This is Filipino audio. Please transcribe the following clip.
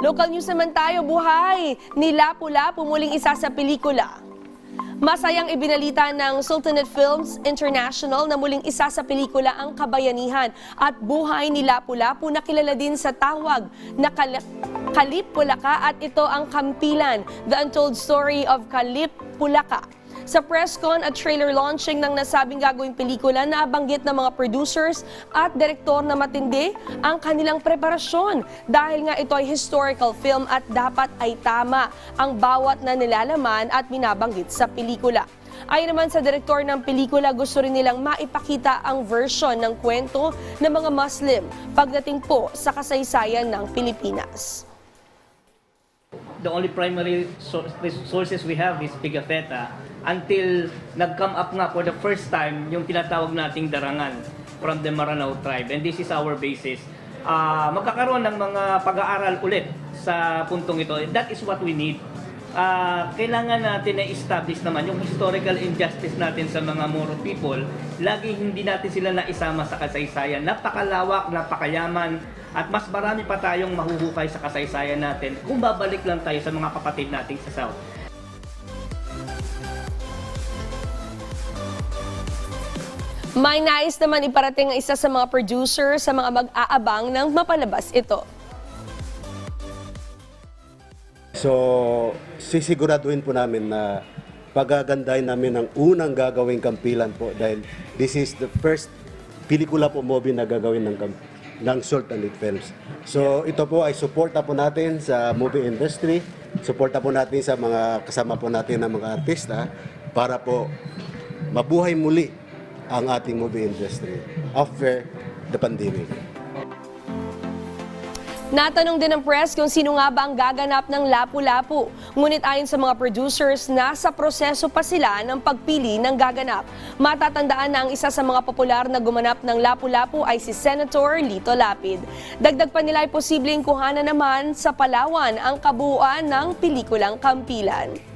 Local news naman tayo, buhay ni Lapu-Lapu muling isa sa pelikula. Masayang ibinalita ng Sultanate Films International na muling isa sa pelikula ang kabayanihan at buhay ni Lapu-Lapu na kilala din sa tawag na Kal- Kalip Pulaka at ito ang Kampilan, The Untold Story of Kalip Pulaka. Sa press con at trailer launching ng nasabing gagawing pelikula, nabanggit ng mga producers at direktor na matindi ang kanilang preparasyon dahil nga ito ay historical film at dapat ay tama ang bawat na nilalaman at binabanggit sa pelikula. Ayon naman sa direktor ng pelikula, gusto rin nilang maipakita ang version ng kwento ng mga Muslim pagdating po sa kasaysayan ng Pilipinas. The only primary source, sources we have is Pigafetta until nag-come up nga for the first time yung tinatawag nating darangan from the Maranao tribe. And this is our basis. Ah, magkakaroon ng mga pag-aaral ulit sa puntong ito. That is what we need. Ah, kailangan natin na establish naman yung historical injustice natin sa mga Moro people. Lagi hindi natin sila naisama sa kasaysayan. Napakalawak, napakayaman, at mas marami pa tayong mahuhukay sa kasaysayan natin kung babalik lang tayo sa mga kapatid nating sa South. May nais naman iparating ang isa sa mga producer sa mga mag-aabang ng mapalabas ito. So, sisiguraduhin po namin na pagagandahin namin ang unang gagawing kampilan po dahil this is the first pelikula po movie na gagawin ng, ng Sultanate Films. So, ito po ay suporta po natin sa movie industry, suporta po natin sa mga kasama po natin ng mga artista para po mabuhay muli ang ating movie industry after the pandemic. Natanong din ng press kung sino nga ba ang gaganap ng Lapu-Lapu. Ngunit ayon sa mga producers, nasa proseso pa sila ng pagpili ng gaganap. Matatandaan na ang isa sa mga popular na gumanap ng Lapu-Lapu ay si Senator Lito Lapid. Dagdag pa nila ay posibleng kuhanan naman sa Palawan ang kabuuan ng pelikulang Kampilan.